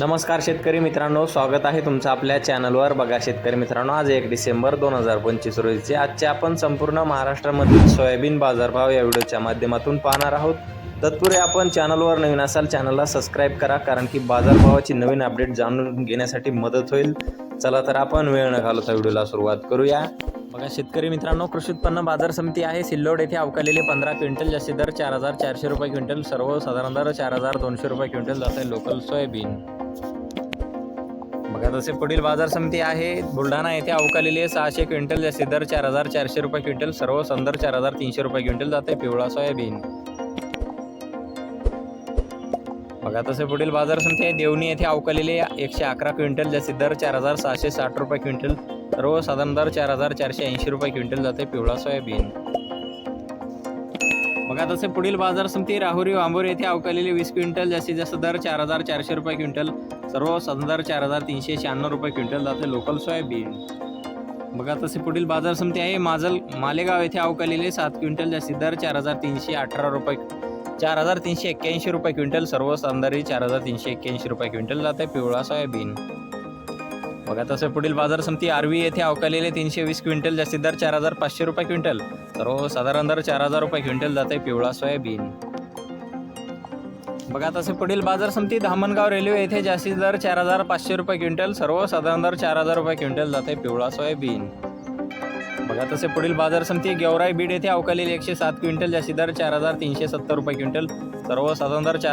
नमस्कार शेतकरी मित्रांनो स्वागत आहे तुमचं आपल्या चॅनलवर. बघा शेतकरी मित्रांनो आज एक डिसेंबर दोन हजार पंचवीस रोजीचे. आजचे आपण संपूर्ण महाराष्ट्रामधील सोयाबीन बाजारभाव या व्हिडिओच्या माध्यमातून पाहणार आहोत. तत्पूर्वी आपण चॅनलवर नवीन असाल चॅनलला सबस्क्राईब करा कारण की बाजारभावाची नवीन अपडेट जाणून घेण्यासाठी मदत होईल. चला तर आपण वेळ न घालवता व्हिडिओला सुरुवात करूया. बघा शेतकरी मित्रांनो कृषी उत्पन्न बाजार समिती आहे. सिल्लोड येथे अवकालेले पंधरा क्विंटल जास्ती दर चार हजार चारशे रुपये क्विंटल सर्वसाधारण दर चार हजार दोनशे रुपये क्विंटल जात आहे लोकल सोयाबीन. बघा तसे पुढील बाजार समिती आहे. बुलढाणा येथे अवकालेले सहाशे क्विंटल जास्ती दर चार हजार चारशे रुपये क्विंटल सर्व संदर चार हजार तीनशे रुपये क्विंटल जाते पिवळा सोयाबीन. बघा तसे पुढील बाजार समिती आहे. देवणी येथे अवकालेले एकशे अकरा क्विंटल जास्ती दर चार हजार सहाशे साठ रुपये क्विंटल रोज साधारणतः चार हजार चारशे ऐंशी रुपये क्विंटल जाते पिवळा सोयाबीन. बघा तसे पुढील बाजार समिती राहुरी वांबोरी येथे अवकालेले वीस क्विंटल जास्तीत जास्त दर चार हजार चारशे रुपये क्विंटल सर्व दर चार हजार तीनशे शहाण्णव रुपये क्विंटल जाते लोकल सोयाबीन. बघा तसे पुढील बाजार समिती आहे माजल मालेगाव येथे अवकालेले सात क्विंटल जास्तीत दर चार हजार तीनशे अठरा रुपये चार हजार तीनशे एक्क्याऐंशी रुपये क्विंटल सर्व सांदारी चार हजार तीनशे एक्क्याऐंशी रुपये क्विंटल जाते पिवळा सोयाबीन. बघा तसे पुढील बाजार समिती आरवी येथे अवकालेले तीनशे वीस क्विंटल जास्तीत दर चार हजार पाचशे रुपये क्विंटल. सर्व हो, साधारण दर चार हजार रुपये क्विंटल जाते पिवळा सोयाबीन. बघा तसे पुढील बाजार समिती धामणगाव रेल्वे येथे जास्तीत दर चार हजार पाचशे रुपये क्विंटल सर्व साधारण दर चार हजार रुपये क्विंटल जाते पिवळा सोयाबीन. बघा तसे पुढील बाजार समिती गेवराई बीड येथे अवकालेले एकशे सात क्विंटल जास्तीत दर चार हजार तीनशे सत्तर रुपये क्विंटल सर्व साधारण दर चार